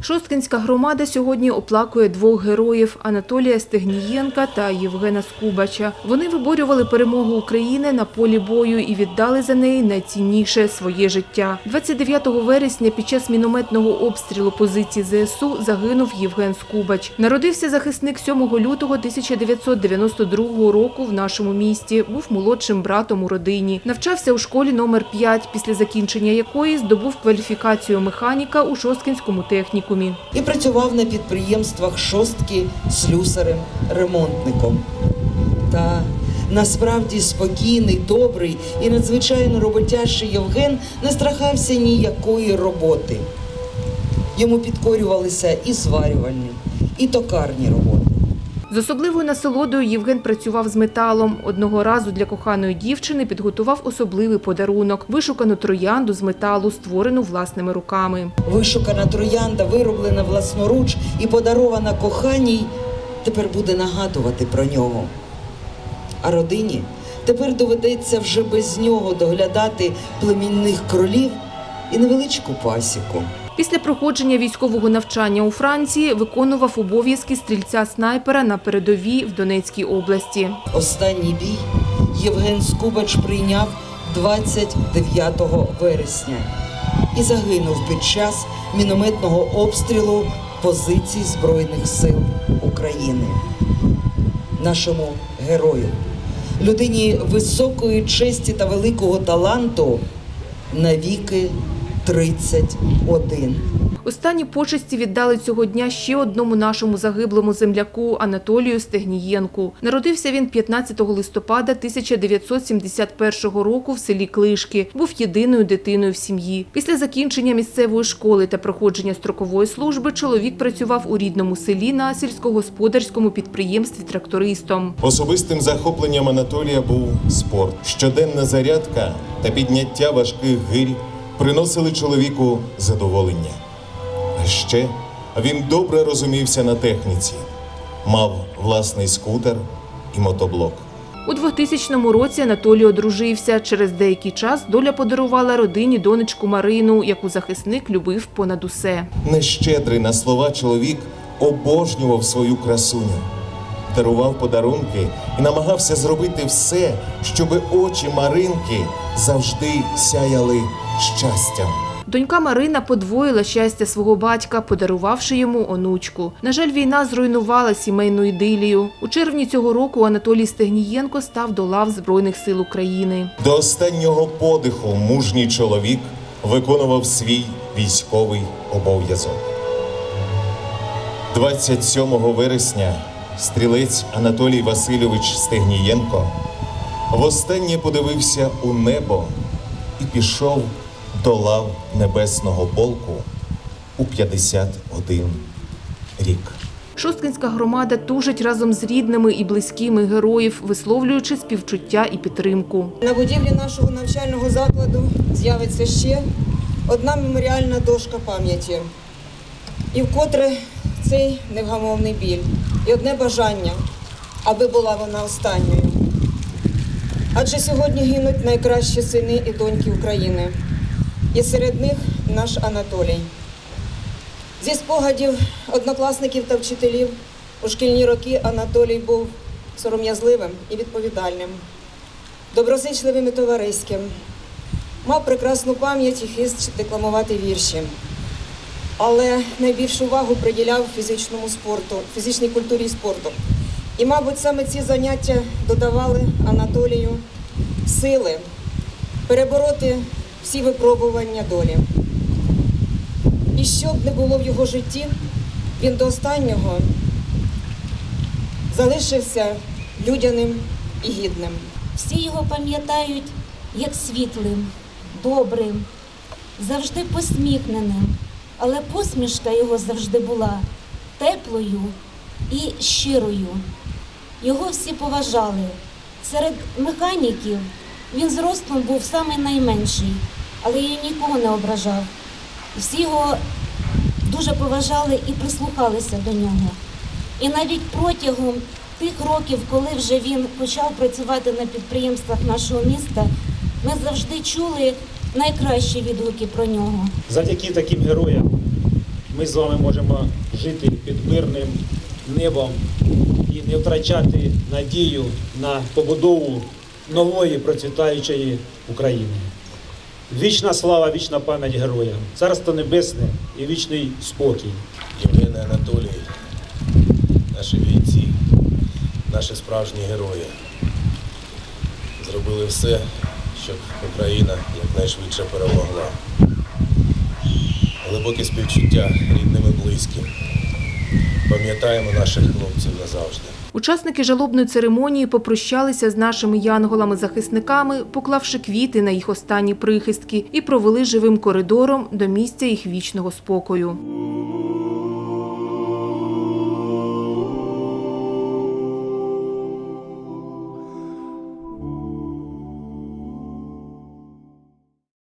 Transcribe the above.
Шосткинська громада сьогодні оплакує двох героїв Анатолія Стегнієнка та Євгена Скубача. Вони виборювали перемогу України на полі бою і віддали за неї найцінніше своє життя. 29 вересня під час мінометного обстрілу позиції ЗСУ загинув Євген Скубач. Народився захисник 7 лютого 1992 року в нашому місті. Був молодшим братом у родині. Навчався у школі номер 5, після закінчення якої здобув кваліфікацію механіка у Шосткинському технікумі. і працював на підприємствах шостки слюсарем, ремонтником. Та насправді спокійний, добрий і надзвичайно роботящий Євген не страхався ніякої роботи. Йому підкорювалися і зварювальні, і токарні роботи. З особливою насолодою Євген працював з металом. Одного разу для коханої дівчини підготував особливий подарунок – вишукану троянду з металу, створену власними руками. Вишукана троянда, вироблена власноруч і подарована коханій, тепер буде нагадувати про нього. А родині тепер доведеться вже без нього доглядати племінних кролів і невеличку пасіку. Після проходження військового навчання у Франції виконував обов'язки стрільця-снайпера на передовій в Донецькій області. Останній бій Євген Скубач прийняв 29 вересня і загинув під час мінометного обстрілу позицій Збройних сил України. Нашому герою, людині високої честі та великого таланту навіки 31. Останні почесті віддали цього дня ще одному нашому загиблому земляку Анатолію Стегнієнку. Народився він 15 листопада 1971 року в селі Клишки. Був єдиною дитиною в сім'ї. Після закінчення місцевої школи та проходження строкової служби чоловік працював у рідному селі на сільськогосподарському підприємстві трактористом. Особистим захопленням Анатолія був спорт. Щоденна зарядка та підняття важких гирь приносили чоловіку задоволення. А ще він добре розумівся на техніці, мав власний скутер і мотоблок. У 2000 році Анатолій одружився. Через деякий час доля подарувала родині донечку Марину, яку захисник любив понад усе. Нещедрий на слова чоловік обожнював свою красуню, дарував подарунки і намагався зробити все, щоби очі Маринки завжди сяяли щастям. Донька Марина подвоїла щастя свого батька, подарувавши йому онучку. На жаль, війна зруйнувала сімейну ідилію. У червні цього року Анатолій Стегнієнко став до лав Збройних сил України. До останнього подиху мужній чоловік виконував свій військовий обов'язок. 27 вересня стрілець Анатолій Васильович Стегнієнко востаннє подивився у небо і пішов до лав небесного полку у 51 рік. Шосткинська громада тужить разом з рідними і близькими героїв, висловлюючи співчуття і підтримку. На будівлі нашого навчального закладу з'явиться ще одна меморіальна дошка пам'яті. І вкотре цей невгамовний біль. І одне бажання, аби була вона останньою. Адже сьогодні гинуть найкращі сини і доньки України. І серед них наш Анатолій. Зі спогадів однокласників та вчителів у шкільні роки Анатолій був сором'язливим і відповідальним доброзичливим і товариським. Мав прекрасну пам'ять і хист декламувати вірші. Але найбільшу увагу приділяв фізичному спорту, фізичній культурі і спорту. І, мабуть, саме ці заняття додавали Анатолію сили перебороти всі випробування долі. І що б не було в його житті, він до останнього залишився людяним і гідним. Всі його пам'ятають як світлим, добрим, завжди посміхненим, але посмішка його завжди була теплою і щирою. Його всі поважали. Серед механіків він зростом був самий найменший, але й нікого не ображав. Всі його дуже поважали і прислухалися до нього. І навіть протягом тих років, коли вже він почав працювати на підприємствах нашого міста, ми завжди чули найкращі відгуки про нього. Завдяки таким героям ми з вами можемо жити під мирним небом і не втрачати надію на побудову нової процвітаючої України. Вічна слава, вічна пам'ять героям, царство небесне і вічний спокій. Євген Анатолій, наші бійці, наші справжні герої. Зробили все, щоб Україна якнайшвидше перемогла. Глибоке співчуття рідним і близьким. Пам'ятаємо наших хлопців назавжди. Учасники жалобної церемонії попрощалися з нашими янголами-захисниками, поклавши квіти на їх останні прихистки і провели живим коридором до місця їх вічного спокою.